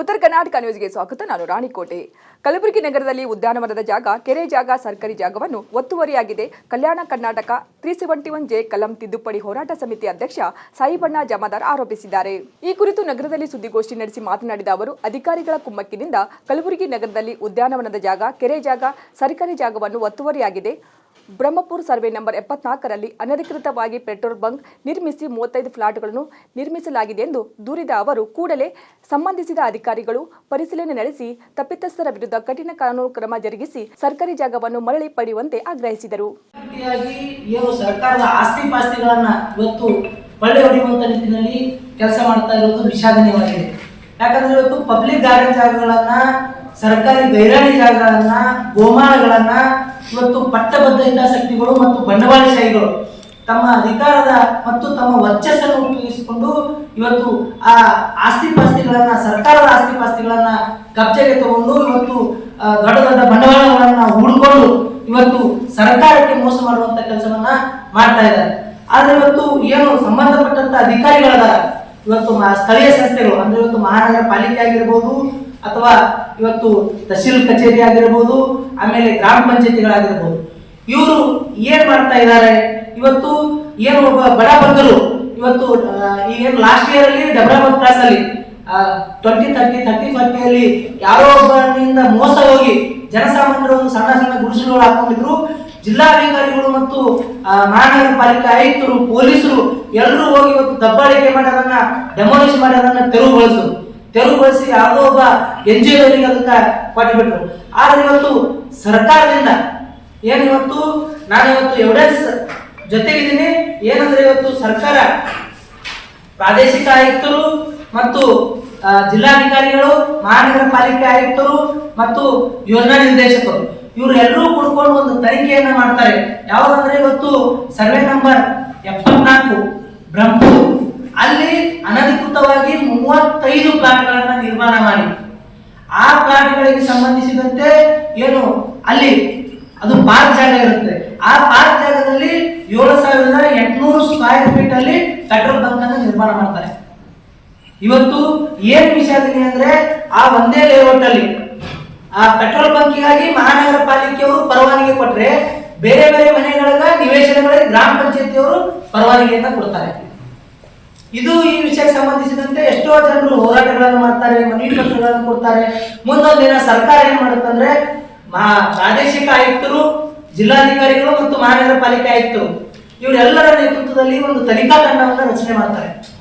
ಉತ್ತರ ಕರ್ನಾಟಕ ನ್ಯೂಸ್ಗೆ ಸ್ವಾಗತ. ನಾನು ರಾಣಿಕೋಟೆ. ಕಲಬುರಗಿ ನಗರದಲ್ಲಿ ಉದ್ಯಾನವನದ ಜಾಗ, ಕೆರೆ ಜಾಗ, ಸರ್ಕಾರಿ ಜಾಗವನ್ನು ಒತ್ತುವರಿಯಾಗಿದೆ. Kalyana Karnataka three seventy one J ಕಲಂ ತಿದ್ದುಪಡಿ ಹೋರಾಟ ಸಮಿತಿ ಅಧ್ಯಕ್ಷ ಸಾಯಿಬಣ್ಣ ಜಮಾದಾರ್ ಆರೋಪಿಸಿದ್ದಾರೆ. ಈ ಕುರಿತು ನಗರದಲ್ಲಿ ಸುದ್ದಿಗೋಷ್ಠಿ ನಡೆಸಿ ಮಾತನಾಡಿದ ಅವರು, ಅಧಿಕಾರಿಗಳ ಕುಮ್ಮಕ್ಕಿನಿಂದ ಕಲಬುರಗಿ ನಗರದಲ್ಲಿ ಉದ್ಯಾನವನದ ಜಾಗ, ಕೆರೆ ಜಾಗ, ಸರ್ಕಾರಿ ಜಾಗವನ್ನು ಒತ್ತುವರಿಯಾಗಿದೆ. ಬ್ರಹ್ಮಪುರ ಸರ್ವೆ ನಂಬರ್ ಎಪ್ಪತ್ನಾಲ್ಕರಲ್ಲಿ ಅನಧಿಕೃತವಾಗಿ ಪೆಟ್ರೋಲ್ ಬಂಕ್ ನಿರ್ಮಿಸಿ ಮೂವತ್ತೈದು ಫ್ಲಾಟ್ಗಳನ್ನು ನಿರ್ಮಿಸಲಾಗಿದೆ ಎಂದು ದೂರಿದ ಅವರು ಕೂಡಲೇ ಸಂಬಂಧಿಸಿದ ಅಧಿಕಾರಿಗಳು ಪರಿಶೀಲನೆ ನಡೆಸಿ ತಪ್ಪಿತಸ್ಥರ ವಿರುದ್ಧ ಕಠಿಣ ಕಾನೂನು ಕ್ರಮ ಜರುಗಿಸಿ ಸರ್ಕಾರಿ ಜಾಗವನ್ನು ಮರಳಿ ಪಡೆಯುವಂತೆ ಆಗ್ರಹಿಸಿದರು. ಯಾಕಂದ್ರೆ ಇವತ್ತು ಪಬ್ಲಿಕ್ ಗಾರ್ಡನ್ ಜಾಗಗಳನ್ನ, ಸರ್ಕಾರಿ ಗೈರಾಣಿ ಜಾಗಗಳನ್ನ, ಗೋಮಾಳಗಳನ್ನ ಇವತ್ತು ಪಟ್ಟಬದ್ಧ ಹಿತಾಸಕ್ತಿಗಳು ಮತ್ತು ಬಂಡವಾಳಶಾಹಿಗಳು. ತಮ್ಮ ಅಧಿಕಾರದ ಮತ್ತು ತಮ್ಮ ವರ್ಚಸ್ಸನ್ನು ಉಪಯೋಗಿಸಿಕೊಂಡು ಇವತ್ತು ಆ ಆಸ್ತಿ ಪಾಸ್ತಿಗಳನ್ನ ಸರ್ಕಾರದ ಆಸ್ತಿ ಪಾಸ್ತಿಗಳನ್ನ ಕಬ್ಜೆಗೆ ತಗೊಂಡು ಇವತ್ತು ದೊಡ್ಡ ದೊಡ್ಡ ಬಂಡವಾಳಗಳನ್ನ ಹೂಡ್ಕೊಂಡು ಇವತ್ತು ಸರ್ಕಾರಕ್ಕೆ ಮೋಸ ಮಾಡುವಂತ ಕೆಲಸವನ್ನ ಮಾಡ್ತಾ ಇದ್ದಾರೆ. ಆದ್ರೆ ಇವತ್ತು ಏನು ಸಂಬಂಧಪಟ್ಟಂತ ಅಧಿಕಾರಿಗಳದಾರ? ಇವತ್ತು ಸ್ಥಳೀಯ ಸಂಸ್ಥೆಗಳು, ಅಂದ್ರೆ ಇವತ್ತು ಮಹಾನಗರ ಪಾಲಿಕೆ ಆಗಿರ್ಬೋದು ಅಥವಾ ಇವತ್ತು ತಹಶೀಲ್ ಕಚೇರಿ ಆಗಿರ್ಬೋದು, ಆಮೇಲೆ ಗ್ರಾಮ ಪಂಚಾಯತಿಗಳಾಗಿರ್ಬೋದು, ಇವರು ಏನ್ ಮಾಡ್ತಾ ಇದ್ದಾರೆ? ಇವತ್ತು ಏನು ಒಬ್ಬ ಬಡ ಬಂದರು. ಇವತ್ತು ಈಗ ಈಗೇನು ಲಾಸ್ಟ್ ಇಯರ್ ಅಲ್ಲಿ ಡಬ್ರಾಬಾದ್ ಕ್ಲಾಸ್ ಅಲ್ಲಿ ಟ್ವೆಂಟಿ ತರ್ಟಿ ತರ್ಟಿ ಫಾರ್ಟಿಯಲ್ಲಿ ಯಾರೋ ಒಬ್ಬರಿಂದ ಮೋಸ ಹೋಗಿ ಜನಸಾಮಾನ್ಯರು ಸಣ್ಣ ಸಣ್ಣ ಗುಡಿಸಲುಗಳು ಹಾಕೊಂಡಿದ್ರು. ಜಿಲ್ಲಾಧಿಕಾರಿಗಳು ಮತ್ತು ಮಹಾನಗರ ಪಾಲಿಕೆ ಆಯುಕ್ತರು, ಪೊಲೀಸರು ಎಲ್ಲರೂ ಹೋಗಿ ಇವತ್ತು ದಬ್ಬಾಳಿಕೆ ಮಾಡಿ ಅದನ್ನ ಡೆಮೋಲಿಷ್ ಮಾಡಿ ಅದನ್ನ ತೆರವುಗೊಳಿಸಿದ್ರು. ತೆರವುಗೊಳಿಸಿ ಯಾವುದೋ ಒಬ್ಬ ಎನ್ ಜಿ ಒರಿಗೆ ಅದಕ್ಕೆ ಕೊಟ್ಟುಬಿಟ್ರು ಆದ್ರೆ ಇವತ್ತು ಸರ್ಕಾರದಿಂದ ಏನು ಇವತ್ತು? ನಾನು ಇವತ್ತು ಎವಿಡೆನ್ಸ್ ಜೊತೆಗಿದ್ದೀನಿ. ಏನಂದ್ರೆ ಇವತ್ತು ಸರ್ಕಾರ ಪ್ರಾದೇಶಿಕ ಆಯುಕ್ತರು ಮತ್ತು ಜಿಲ್ಲಾಧಿಕಾರಿಗಳು, ಮಹಾನಗರ ಪಾಲಿಕೆ ಆಯುಕ್ತರು ಮತ್ತು ಯೋಜನಾ ನಿರ್ದೇಶಕರು, ಇವರು ಎಲ್ಲರೂ ಕೂಡ್ಕೊಂಡು ಒಂದು ತನಿಖೆಯನ್ನು ಮಾಡ್ತಾರೆ. ಯಾವುದಂದ್ರೆ ಇವತ್ತು ಸರ್ವೆ ನಂಬರ್ ಎಪ್ಪತ್ನಾಲ್ಕು ಅಲ್ಲಿ ಅನಧಿಕೃತವಾಗಿ ಮೂವತ್ತೈದು ಪ್ಲಾಟ್ಗಳನ್ನು ನಿರ್ಮಾಣ ಮಾಡಿ. ಆ ಪ್ಲಾಟ್ಗಳಿಗೆ ಸಂಬಂಧಿಸಿದಂತೆ ಏನು ಅಲ್ಲಿ ಅದು ಪಾರ್ಕ್ ಜಾಗ ಇರುತ್ತೆ. ಆ ಪಾರ್ಕ್ ಜಾಗದಲ್ಲಿ ಏಳು ಸಾವಿರದ ಎಂಟುನೂರು ಸ್ಕ್ವೇರ್ ಫೀಟ್ ಅಲ್ಲಿ ಪೆಟ್ರೋಲ್ ಬಂಕ್ ಅನ್ನು ನಿರ್ಮಾಣ ಮಾಡ್ತಾರೆ. ಇವತ್ತು ಏನ್ ವಿಷಯದಲ್ಲಿ ಅಂದ್ರೆ ಆ ಒಂದೇ ಲೇಔಟ್ ಅಲ್ಲಿ ಆ ಪೆಟ್ರೋಲ್ ಬಂಕಿಗಾಗಿ ಮಹಾನಗರ ಪಾಲಿಕೆಯವರು ಪರವಾನಗಿ ಕೊಟ್ರೆ ಬೇರೆ ಬೇರೆ ಮನೆಗಳ ನಿವೇಶನಗಳಿಗೆ ಗ್ರಾಮ ಪಂಚಾಯತಿಯವರು ಪರವಾನಗಿಯನ್ನ ಕೊಡ್ತಾರೆ. ಇದು ಈ ವಿಷಯಕ್ಕೆ ಸಂಬಂಧಿಸಿದಂತೆ ಎಷ್ಟೋ ಜನರು ಹೋರಾಟಗಳನ್ನು ಮಾಡ್ತಾರೆ, ಮನವಿ ಪತ್ರಗಳನ್ನು ಕೊಡ್ತಾರೆ. ಮುಂದೊಂದು ದಿನ ಸರ್ಕಾರ ಏನ್ ಮಾಡುತ್ತಂದ್ರೆ ಪ್ರಾದೇಶಿಕ ಆಯುಕ್ತರು, ಜಿಲ್ಲಾಧಿಕಾರಿಗಳು ಮತ್ತು ಮಹಾನಗರ ಪಾಲಿಕೆ ಆಯುಕ್ತರು, ಇವರೆಲ್ಲರ ನೇತೃತ್ವದಲ್ಲಿ ಒಂದು ತನಿಖಾ ತಂಡವನ್ನು ರಚನೆ ಮಾಡ್ತಾರೆ.